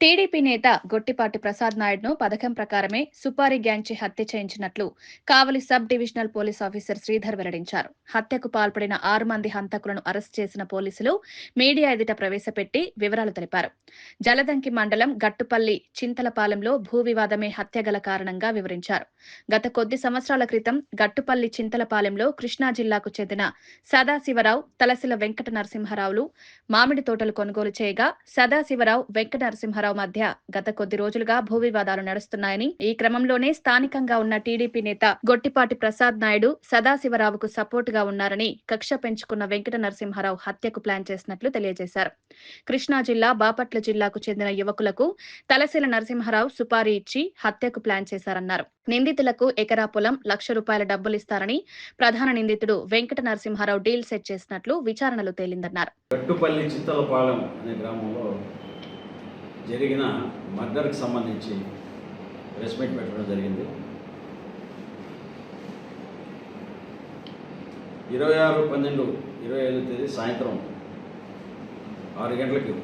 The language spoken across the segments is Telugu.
టీడీపీ నేత గొట్టిపాటి ప్రసాద్ నాయుడును పథకం ప్రకారమే సుపారీ గ్యాంగ్చి హత్య చేయించినట్లు Kavali sub divisional police officer Sridhar వెల్లడించారు. హత్యకు పాల్పడిన ఆరు మంది హంతకులను అరెస్ట్ చేసిన పోలీసులు మీడియా ఎదుట ప్రవేశపెట్టి వివరాలు తెలిపారు. జలదంకి మండలం గట్టుపల్లి చింతలపాలెంలో భూ వివాదమే హత్య గల కారణంగా వివరించారు. గత కొద్ది సంవత్సరాల క్రితం గట్టుపల్లి చింతలపాలెంలో కృష్ణా జిల్లాకు చెందిన సదాశివరావు తలసిల వెంకట నరసింహారావులు మామిడి తోటలు కొనుగోలు చేయగా సదాశివరావు వెంకట నరసింహారావు మధ్య గత కొద్ది రోజులుగా భూ వివాదాలు నడుస్తున్నాయని ఈ క్రమంలోనే స్థానికంగా ఉన్న టీడీపీ నేత గొట్టిపాటి ప్రసాద్ నాయుడు సదాశివరావుకు సపోర్ట్గా ఉన్నారని కక్ష పెంచుకున్న వెంకట నరసింహారావు హత్యకు ప్లాన్ చేసినట్లు తెలియజేశారు. కృష్ణా జిల్లా బాపట్ల జిల్లాకు చెందిన యువకులకు తలశీల నరసింహారావు సుపారీ ఇచ్చి హత్యకు ప్లాన్ చేశారన్నారు. నిందితులకు ఎకరా పొలం లక్ష రూపాయల డబ్బులు ఇస్తారని ప్రధాన నిందితుడు వెంకట నరసింహారావు డీల్ సెట్ చేసినట్లు విచారణలో తేలిందన్నారు. గట్టుపల్లి చిత్తలపాలెం అనే గ్రామంలో జరిగిన మర్డర్కి సంబంధించి ప్రెస్ మీట్ పెట్టడం జరిగింది. ఇరవై ఆరు పన్నెండు ఇరవై ఐదు తేదీ సాయంత్రం ఆరు గంటలకు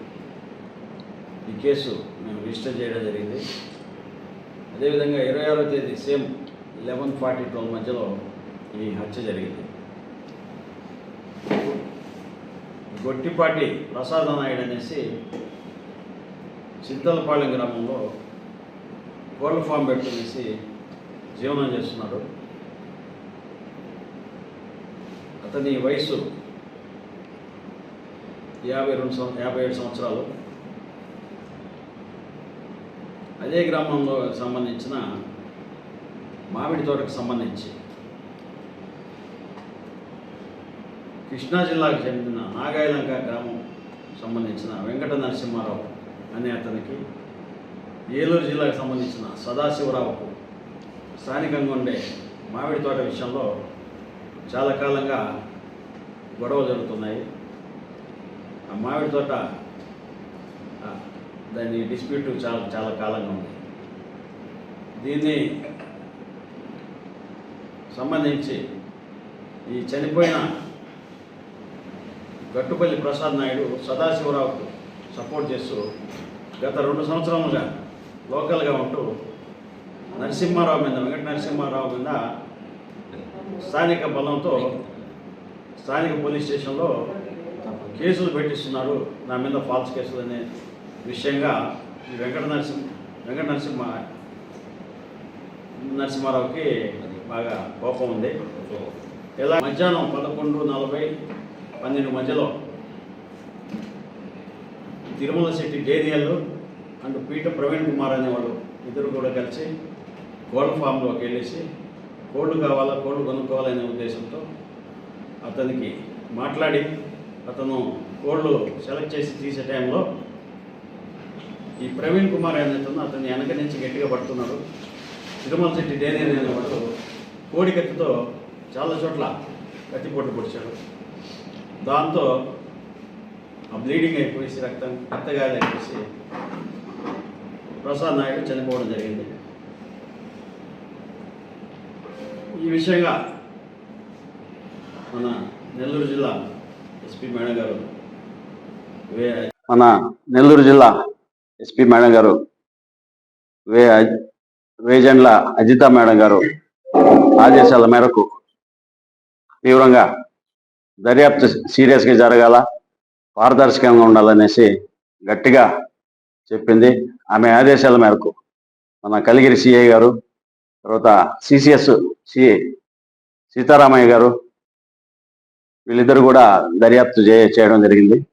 ఈ కేసు మేము రిజిస్టర్ చేయడం జరిగింది. అదేవిధంగా ఇరవై ఆరో తేదీ సేమ్ లెవెన్ ఫార్టీ ట్వెల్వ్ మధ్యలో ఈ హత్య జరిగింది. గొట్టిపాటి ప్రసాద నాయుడు అనేసి చింతలపాలెం గ్రామంలో కోళ్ళ ఫామ్ పెట్టుకునేసి జీవనం చేస్తున్నాడు. అతని వయసు యాభై రెండు సంవ యాభై ఏడు సంవత్సరాలు. అదే గ్రామంలో సంబంధించిన మామిడి తోటకు సంబంధించి కృష్ణా జిల్లాకు చెందిన నాగాయలంక గ్రామం సంబంధించిన వెంకట నరసింహారావు అనే అతనికి ఏలూరు జిల్లాకు సంబంధించిన సదాశివరావుకు స్థానికంగా ఉండే మామిడి తోట విషయంలో చాలా కాలంగా గొడవలు జరుగుతున్నాయి. ఆ మామిడి తోట దాని డిస్ప్యూట్ చాలా చాలా కాలంగా ఉంది. దీన్ని సంబంధించి ఈ చనిపోయిన గట్టుపల్లి ప్రసాద్ నాయుడు సదాశివరావుకు సపోర్ట్ చేస్తూ గత రెండు సంవత్సరాలుగా లోకల్గా ఉంటూ నరసింహారావు మీద వెంకట నరసింహారావు మీద స్థానిక బలంతో స్థానిక పోలీస్ స్టేషన్లో కేసులు పెట్టిస్తున్నాడు నా మీద ఫాల్స్ కేసులు అనే విషయంగా ఈ వెంకట నరసింహ వెంకట నరసింహ నరసింహారావుకి బాగా కోపం ఉంది. ఇలా మధ్యాహ్నం పదకొండు నలభై పన్నెండు మధ్యలో తిరుమల శెట్టి డేనియల్ అండ్ పీట ప్రవీణ్ కుమార్ అనేవాడు ఇద్దరు కూడా కలిసి కోళ్ళ ఫామ్లోకి వెళ్ళేసి కోళ్ళు కావాలా కోళ్ళు కొనుక్కోవాలనే ఉద్దేశంతో అతనికి మాట్లాడి అతను కోళ్ళు సెలెక్ట్ చేసి తీసే టైంలో ఈ ప్రవీణ్ కుమార్ ఏదైతుందో అతన్ని వెనక నుంచి గట్టిగా పడుతున్నాడు తిరుమల శెట్టి డేనియల్ అనేవాడు కోడి కత్తితో చాలా చోట్ల కత్తిపోటు పొడిచాడు. దాంతో బ్లీడింగ్ అయిపోయేసి రక్తం రక్తగాయాలు అయిపోయి ప్రసాద్ నాయుడు చనిపోవడం జరిగింది. ఈ విషయంగా మన నెల్లూరు జిల్లా ఎస్పీ మేడం గారు మన నెల్లూరు జిల్లా ఎస్పీ మేడం గారు వే వేజండ్ల అజిత మేడం గారు ఆదేశాల మేరకు తీవ్రంగా దర్యాప్తు సీరియస్గా జరగాల. పారదర్శకంగా ఉండాలనేసి గట్టిగా చెప్పింది. ఆమె ఆదేశాల మేరకు మన కలిగిరి సిఐ గారు తర్వాత సిసిఎస్ సి సీతారామయ్య గారు వీళ్ళిద్దరు కూడా దర్యాప్తు చేయడం జరిగింది.